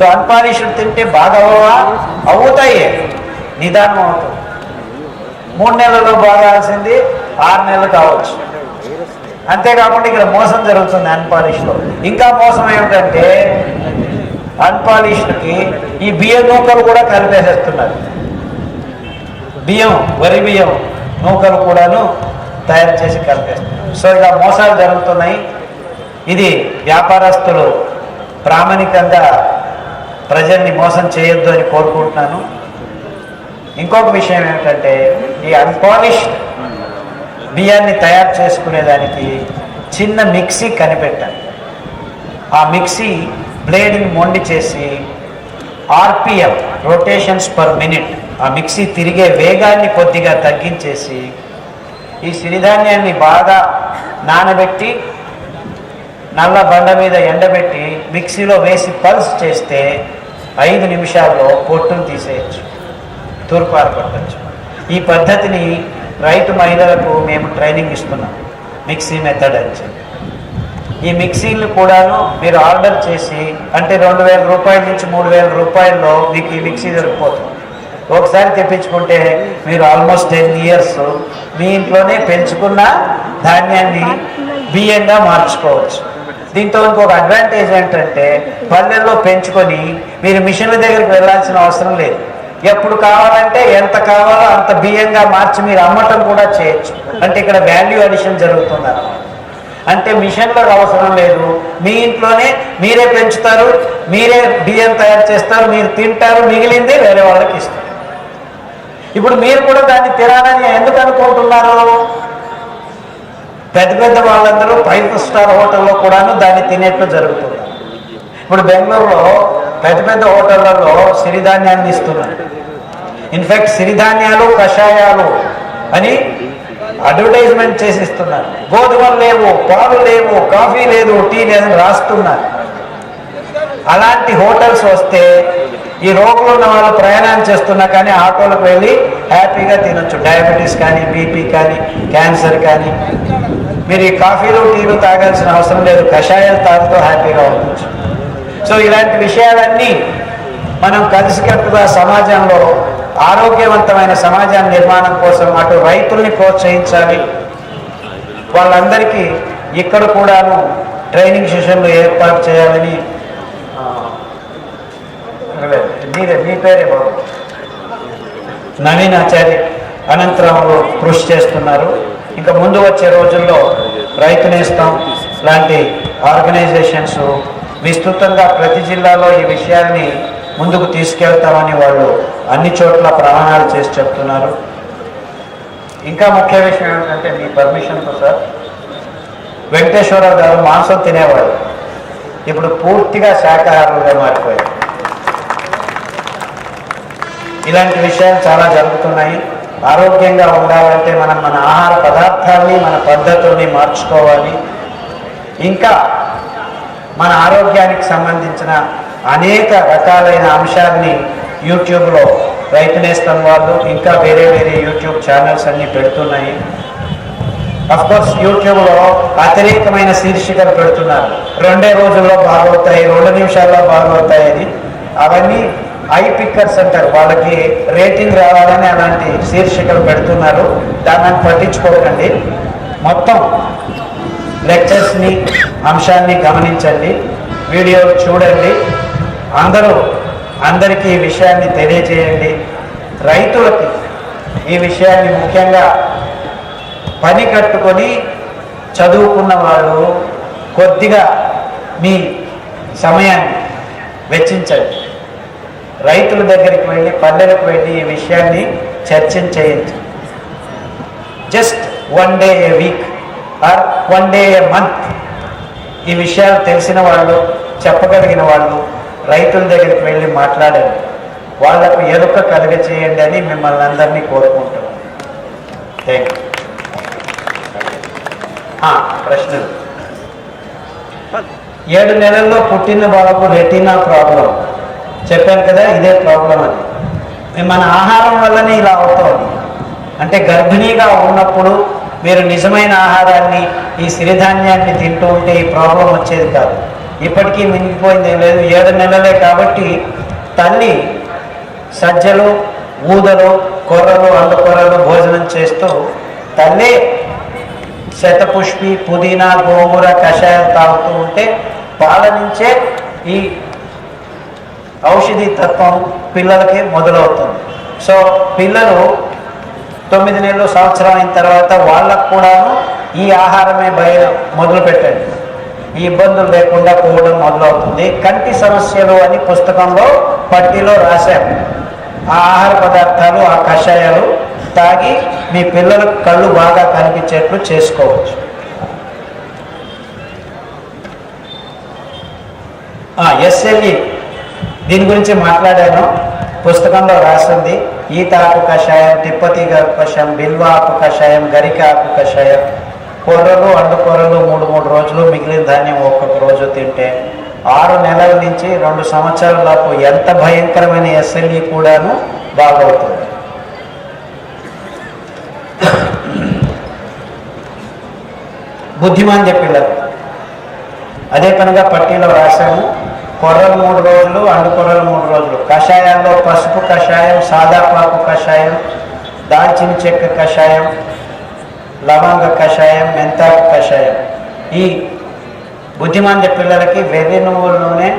So unpolished తింటే బాగా అవ్వవా అవుతాయి. నిదానం అవుతుంది మూడు నెలల్లో బాగాల్సింది ఆరు నెలలు కావచ్చు. అంతేకాకుండా ఇక్కడ మోసం జరుగుతుంది అన్పాలిష్లో ఇంకా మోసం ఏమిటంటే అన్పాలిష్డ్కి ఈ బియ్యం నూకలు కూడా కలిపేసేస్తున్నారు. బియ్యం వరి బియ్యం నూకలు కూడాను తయారు చేసి కలిపేస్తున్నారు. సో ఇలా మోసాలు జరుగుతున్నాయి. ఇది వ్యాపారస్తులు ప్రామాణికంగా ప్రజల్ని మోసం చేయొద్దు అని కోరుకుంటున్నాను. ఇంకొక విషయం ఏమిటంటే ఈ అన్పాలిష్డ్ బియ్యాన్ని తయారు చేసుకునేదానికి చిన్న మిక్సీ కనిపెట్టాను ఆ మిక్సీ బ్లేడ్ని మొండి చేసి ఆర్పిఎం రొటేషన్స్ పర్ మినిట్ ఆ మిక్సీ తిరిగే వేగాన్ని కొద్దిగా తగ్గించేసి ఈ సిరిధాన్యాన్ని బాగా నానబెట్టి నల్ల బండ మీద ఎండబెట్టి మిక్సీలో వేసి పల్స్ చేస్తే ఐదు నిమిషాల్లో పొట్టును తీసేయచ్చు. తూర్పారు పట్టచ్చు ఈ పద్ధతిని రైతు మహిళలకు మేము ట్రైనింగ్ ఇస్తున్నాం. మిక్సీ మెథడ్ అని చెప్పి. ఈ మిక్సీలు కూడాను మీరు ఆర్డర్ చేసి అంటే రెండు వేల రూపాయల నుంచి మూడు వేల రూపాయల్లో మీకు ఈ మిక్సీ దొరికిపోతుంది. ఒకసారి తెప్పించుకుంటే మీరు ఆల్మోస్ట్ టెన్ ఇయర్స్ మీ ఇంట్లోనే పెంచుకున్న ధాన్యాన్ని బియ్యంగా మార్చుకోవచ్చు. దీంతో ఇంకొక అడ్వాంటేజ్ ఏంటంటే పల్లెల్లో పెంచుకొని మీరు మిషన్ల దగ్గరికి వెళ్ళాల్సిన అవసరం లేదు. ఎప్పుడు కావాలంటే ఎంత కావాలో అంత బియ్యంగా మార్చి మీరు అమ్మటం కూడా చేయొచ్చు. అంటే ఇక్కడ వాల్యూ అడిషన్ జరుగుతుంది అన్నమాట అంటే మిషన్లకు అవసరం లేదు. మీ ఇంట్లోనే మీరే పెంచుతారు మీరే బియ్యం తయారు చేస్తారు మీరు తింటారు మిగిలింది వేరే వాళ్ళకి ఇస్తారు ఇప్పుడు మీరు కూడా దాన్ని తినాలని ఎందుకు అనుకుంటున్నారు? పెద్ద పెద్ద వాళ్ళందరూ ఫైవ్ స్టార్ హోటల్లో కూడాను దాన్ని తినేట్లు జరుగుతుంది. ఇప్పుడు బెంగళూరులో పెద్ద పెద్ద హోటళ్ళలో సిరిధాన్యాన్ని ఇస్తున్నారు. ఇన్ఫ్యాక్ట్ సిరిధాన్యాలు కషాయాలు అని అడ్వర్టైజ్మెంట్ చేసి ఇస్తున్నారు. గోధుమలు లేవు పాలు లేవు కాఫీ లేదు టీ లేదని రాస్తున్నారు. అలాంటి హోటల్స్ వస్తే ఈ రోగులు ఉన్న వాళ్ళు ప్రయాణం చేస్తున్నా కానీ ఆటోలకు వెళ్ళి హ్యాపీగా తినొచ్చు. డయాబెటీస్ కానీ బీపీ కానీ క్యాన్సర్ కానీ. మీరు ఈ కాఫీలు టీలు తాగాల్సిన అవసరం లేదు. కషాయాలు తాగుతూ హ్యాపీగా ఉండొచ్చు. సో ఇలాంటి విషయాలన్నీ మనం కలిసికట్టుగా సమాజంలో ఆరోగ్యవంతమైన సమాజం నిర్మాణం కోసం అటు రైతుల్ని ప్రోత్సహించాలి. వాళ్ళందరికీ ఇక్కడ కూడాను ట్రైనింగ్ సెషన్లు ఏర్పాటు చేయాలని మీరే మీ పేరే బాబు. నవీన్ ఆచార్య అనంతరాములు కృషి చేస్తున్నారు. ఇంకా ముందు వచ్చే రోజుల్లో రైతు నేస్తం లాంటి ఆర్గనైజేషన్స్ విస్తృతంగా ప్రతి జిల్లాలో ఈ విషయాన్ని ముందుకు తీసుకెళ్తామని వాళ్ళు అన్ని చోట్ల ప్రమాణాలు చేసి చెప్తున్నారు. ఇంకా ముఖ్య విషయం ఏంటంటే మీ పర్మిషన్తో సార్. వెంకటేశ్వరరావు గారు మాంసం తినేవాడు ఇప్పుడు పూర్తిగా శాకాహారులుగా మారిపోయారు. ఇలాంటి విషయాలు చాలా జరుగుతున్నాయి. ఆరోగ్యంగా ఉండాలంటే మనం మన ఆహార పదార్థాన్ని మన పద్ధతుల్ని మార్చుకోవాలి. ఇంకా మన ఆరోగ్యానికి సంబంధించిన అనేక రకాలైన అంశాలని యూట్యూబ్లో రైతు వాళ్ళు ఇంకా వేరే వేరే యూట్యూబ్ ఛానల్స్ అన్ని పెడుతున్నాయి. అఫ్కోర్స్ యూట్యూబ్లో అతిరేకమైన శీర్షికలు పెడుతున్నారు. రెండే రోజుల్లో బాగవుతాయి రెండు నిమిషాల్లో బాగవుతాయి అని. అవన్నీ ఐ పిక్కర్స్ అంటారు వాళ్ళకి రేటింగ్ రావాలని అలాంటి శీర్షికలు పెడుతున్నారు. దాన్ని పట్టించుకోకండి. మొత్తం లెక్చర్స్ని అంశాన్ని గమనించండి. వీడియో చూడండి. అందరూ అందరికీ ఈ విషయాన్ని తెలియజేయండి. రైతులకి ఈ విషయాన్ని ముఖ్యంగా పని కట్టుకొని చదువుకున్న వాళ్ళు కొద్దిగా మీ సమయాన్ని వెచ్చించండి. రైతుల దగ్గరికి వెళ్ళి పల్లెలకు వెళ్ళి ఈ విషయాన్ని చర్చించేయచ్చు. Just one day a week or one day a month ఈ విషయాలు తెలిసిన వాళ్ళు చెప్పగలిగిన వాళ్ళు రైతుల దగ్గరికి వెళ్ళి మాట్లాడండి. వాళ్ళకు ఎరుక కలుగ చేయండి అని మిమ్మల్ని అందరినీ కోరుకుంటున్నాను థ్యాంక్ యూ ప్రశ్నలు. ఏడు నెలల్లో పుట్టిన వాళ్ళకు రెటీనా ప్రాబ్లం చెప్పాను కదా ఇదే ప్రాబ్లం అని మన ఆహారం వల్లనే ఇలా అవుతుంది. అంటే గర్భిణీగా ఉన్నప్పుడు మీరు నిజమైన ఆహారాన్ని ఈ సిరిధాన్యాన్ని తింటూ ఉంటే ఈ ప్రాబ్లం వచ్చేది కాదు. ఇప్పటికీ మింగిపోయింది లేదు. ఏడు నెలలే కాబట్టి తల్లి సజ్జలు ఊదలు కొర్రలు అండుకొర్రలు భోజనం చేస్తూ తల్లి శతపుష్పి పుదీనా గోంగూర కషాయం తాగుతూ ఉంటే పాల నుంచే ఈ ఔషధి తత్వం పిల్లలకి మొదలవుతుంది. సో పిల్లలు తొమ్మిది నెలలు సంవత్సరం అయిన తర్వాత వాళ్ళకు కూడాను ఈ ఆహారమే బయట మొదలు పెట్టండి. ఈ ఇబ్బందులు లేకుండా పోవడం మొదలవుతుంది. కంటి సమస్యలు అని పుస్తకంలో పట్టిలో రాశాము ఆ ఆహార పదార్థాలు ఆ కషాయాలు తాగి మీ పిల్లలకు కళ్ళు బాగా కనిపించేట్లు చేసుకోవచ్చు. ఎస్ఎల్ఈ దీని గురించి మాట్లాడాను. పుస్తకంలో రాసింది ఈతాకు కషాయం తిప్పతీగ కషాయం బిల్వ ఆకు కషాయం గరిక ఆకు కషాయం. కూరలు అండుకూరలు మూడు మూడు రోజులు మిగిలిన ధాన్యం ఒక్కొక్క రోజు తింటే ఆరు నెలల నుంచి రెండు సంవత్సరాల లోపు ఎంత భయంకరమైన ఎస్ఎల్ఈ కూడాను బాగవుతుంది. బుద్ధిమాన్ చెప్పినారు అదే పనిగా పట్టీలో రాశాము కొర్రలు మూడు రోజులు అండు కొర్రలు మూడు రోజులు. కషాయాల్లో పసుపు కషాయం సాదాపాకు కషాయం దాల్చిన చెక్క కషాయం లవంగ కషాయం మెంతాకు కషాయం. ఈ బుద్ధిమంది పిల్లలకి వెర్రి నువ్వుల నూనె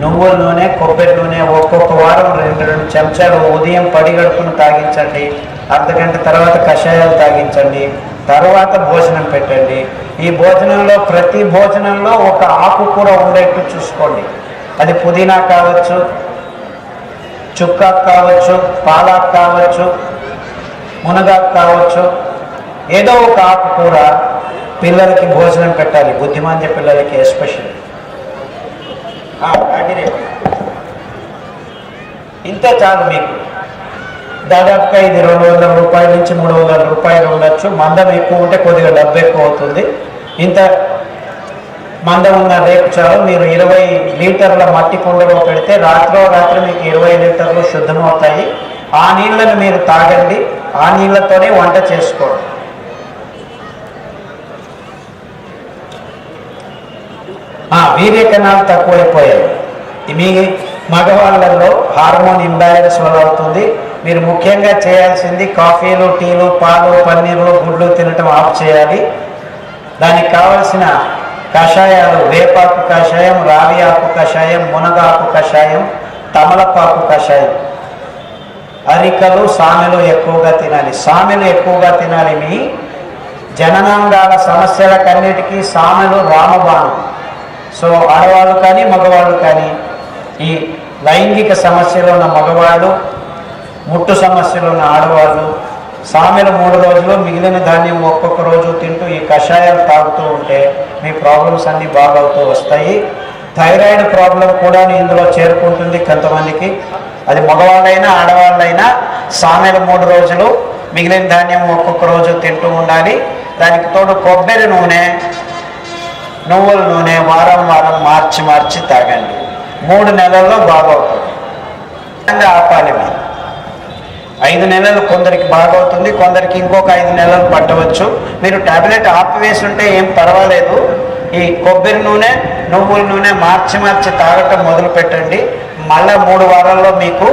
నువ్వుల నూనె కొబ్బరి నూనె ఒక్కొక్క వారం రెండు రెండు చెంచాలు ఉదయం పడిగడుపును తాగించండి. అర్ధగంట తర్వాత కషాయాలు తాగించండి. తర్వాత భోజనం పెట్టండి. ఈ భోజనంలో ప్రతి భోజనంలో ఒక ఆకుకూర ఉండేట్టు చూసుకోండి. అది పుదీనా కావచ్చు చుక్కా కావచ్చు పాలాకు కావచ్చు మునగాకు కావచ్చు ఏదో ఒక ఆకుకూర పిల్లలకి భోజనం పెట్టాలి. బుద్ధిమాంద్య పిల్లలకి ఎస్పెషల్. ఇంతే చాలు మీకు. దాదాపుగా ఇది రెండు వందల రూపాయల నుంచి మూడు వందల రూపాయలు ఉండొచ్చు. మందం ఎక్కువ ఉంటే కొద్దిగా డబ్బు ఎక్కువ అవుతుంది. ఇంత మందం ఉన్న రేపు చాలు. మీరు ఇరవై లీటర్ల మట్టి కుండలో పెడితే రాత్రో రాత్రి మీకు ఇరవై లీటర్లు శుద్ధమవుతాయి. ఆ నీళ్ళను మీరు తాగండి. ఆ నీళ్ళతోనే వంట చేసుకోండి. ఆ, వీర్య కణాలు తక్కువైపోయాయి. మీ మగవాళ్ళల్లో హార్మోన్ ఇంబ్యాలెన్స్ వల్ల అవుతుంది. మీరు ముఖ్యంగా చేయాల్సింది కాఫీలు టీలు పాలు పన్నీర్లు గుడ్లు తినటం ఆఫ్ చేయాలి. దానికి కావలసిన కషాయాలు వేపాకు కషాయం రావి ఆకు కషాయం మునగాకు కషాయం తమలపాకు కషాయం. అరికలు సామెలు ఎక్కువగా తినాలి. సామెలు ఎక్కువగా తినాలి మీ జననాంగాల సమస్యలకన్నిటికీ సామెలు రామబాణం. సో ఆడవాళ్ళు కానీ మగవాళ్ళు కానీ ఈ లైంగిక సమస్యలు ఉన్న మగవాళ్ళు ముట్టు సమస్యలు ఉన్న ఆడవాళ్ళు సామెల మూడు రోజులు మిగిలిన ధాన్యం ఒక్కొక్క రోజు తింటూ ఈ కషాయాలు తాగుతూ ఉంటే మీ ప్రాబ్లమ్స్ అన్నీ బాగవుతూ వస్తాయి. థైరాయిడ్ ప్రాబ్లం కూడా ఇందులో చేరుకుంటుంది కొంతమందికి. అది మగవాళ్ళైనా ఆడవాళ్ళైనా సామెలు మూడు రోజులు మిగిలిన ధాన్యం ఒక్కొక్క రోజు తింటూ ఉండాలి. దానికి తోడు కొబ్బరి నూనె నువ్వుల నూనె వారం వారం మార్చి మార్చి తాగండి. మూడు నెలల్లో బాగవుతుంది. ఆపాలి మీరు. ఐదు నెలలు కొందరికి బాగవుతుంది కొందరికి ఇంకొక ఐదు నెలలు పట్టవచ్చు. మీరు టాబ్లెట్ ఆపివేసి ఉంటే ఏం పర్వాలేదు. ఈ కొబ్బరి నూనె నువ్వుల నూనె మార్చి మార్చి తాగటం మొదలు పెట్టండి. మళ్ళా మూడు వారాల్లో మీకు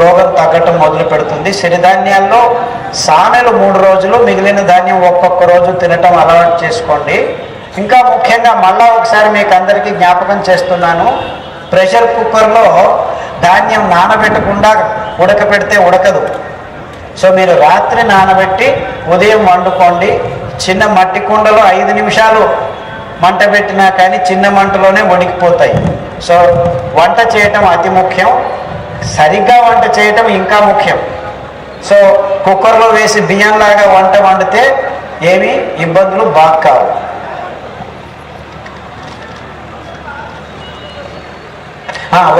రోగం తగ్గటం మొదలు పెడుతుంది. సిరిధాన్యాల్లో సామెలు మూడు రోజులు మిగిలిన ధాన్యం ఒక్కొక్క రోజు తినటం అలవాటు చేసుకోండి. ఇంకా ముఖ్యంగా మళ్ళా ఒకసారి మీకు అందరికీ జ్ఞాపకం చేస్తున్నాను. ప్రెషర్ కుక్కర్లో ధాన్యం నానబెట్టకుండా ఉడకపెడితే ఉడకదు. సో మీరు రాత్రి నానబెట్టి ఉదయం వండుకోండి. చిన్న మట్టి కుండలో ఐదు నిమిషాలు మంట పెట్టినా కానీ చిన్న మంటలోనే వణికిపోతాయి సో వంట చేయటం అతి ముఖ్యం. సరిగ్గా వంట చేయటం ఇంకా ముఖ్యం. సో కుక్కర్లో వేసి బియ్యంలాగా వంట వండితే ఏమీ ఇబ్బందులు బాగా కావు.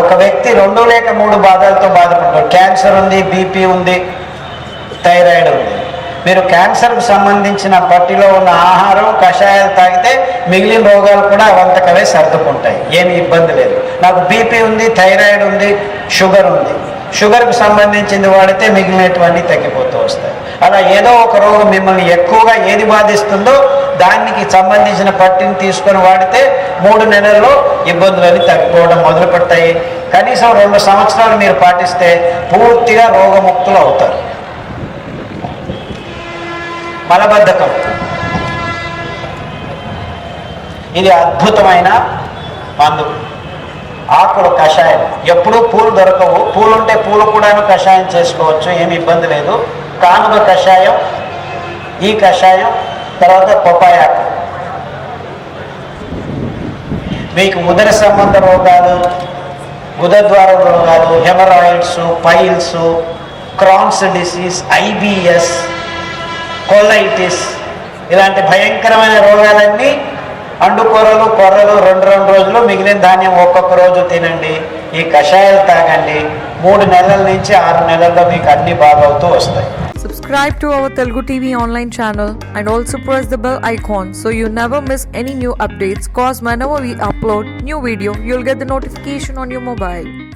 ఒక వ్యక్తి రెండు లేక మూడు బాధలతో బాధపడతాడు క్యాన్సర్ ఉంది బీపీ ఉంది. థైరాయిడ్ ఉంది మీరు క్యాన్సర్కు సంబంధించిన పట్టిలో ఉన్న ఆహారం కషాయాలు తాగితే మిగిలిన రోగాలు కూడా అవంతకవే సర్దుకుంటాయి. ఏమి ఇబ్బంది లేదు. నాకు బీపీ ఉంది థైరాయిడ్ ఉంది షుగర్ ఉంది. షుగర్కు సంబంధించింది వాడితే మిగిలినటువంటి తగ్గిపోతూ వస్తాయి. అలా ఏదో ఒక రోగం మిమ్మల్ని ఎక్కువగా ఏది బాధిస్తుందో దానికి సంబంధించిన పట్టిని తీసుకొని వాడితే మూడు నెలల్లో ఇబ్బందులన్నీ తగ్గిపోవడం మొదలుపెట్టాయి కనీసం రెండు సంవత్సరాలు మీరు పాటిస్తే పూర్తిగా రోగముక్తులు అవుతారు. మలబద్ధకం ఇది అద్భుతమైన మందు. ఆకులు కషాయం. ఎప్పుడూ పూలు దొరకవు. పూలు ఉంటే పూలు కూడా కషాయం చేసుకోవచ్చు. ఏమి ఇబ్బంది లేదు. కానుక కషాయం ఈ కషాయం తర్వాత పొపాయాకు మీకు ఉదర సంబంధ రోగాలు ఉదద్వార రోగాలు haemorrhoids piles Crohn's disease IBS colitis ఇలాంటి భయంకరమైన రోగాలన్నీ అండుకూరలు కొర్రలు రెండు రెండు రోజులు మిగిలిన ధాన్యం ఒక్కొక్క రోజు తినండి ఈ కషాయాలు తాగండి మూడు నెలల నుంచి ఆరు నెలల్లో మీకు అన్ని బాగవుతూ వస్తాయి Subscribe to our Telugu TV online channel and also press the bell icon so you never miss any new updates cause whenever we upload new video you'll get the notification on your mobile.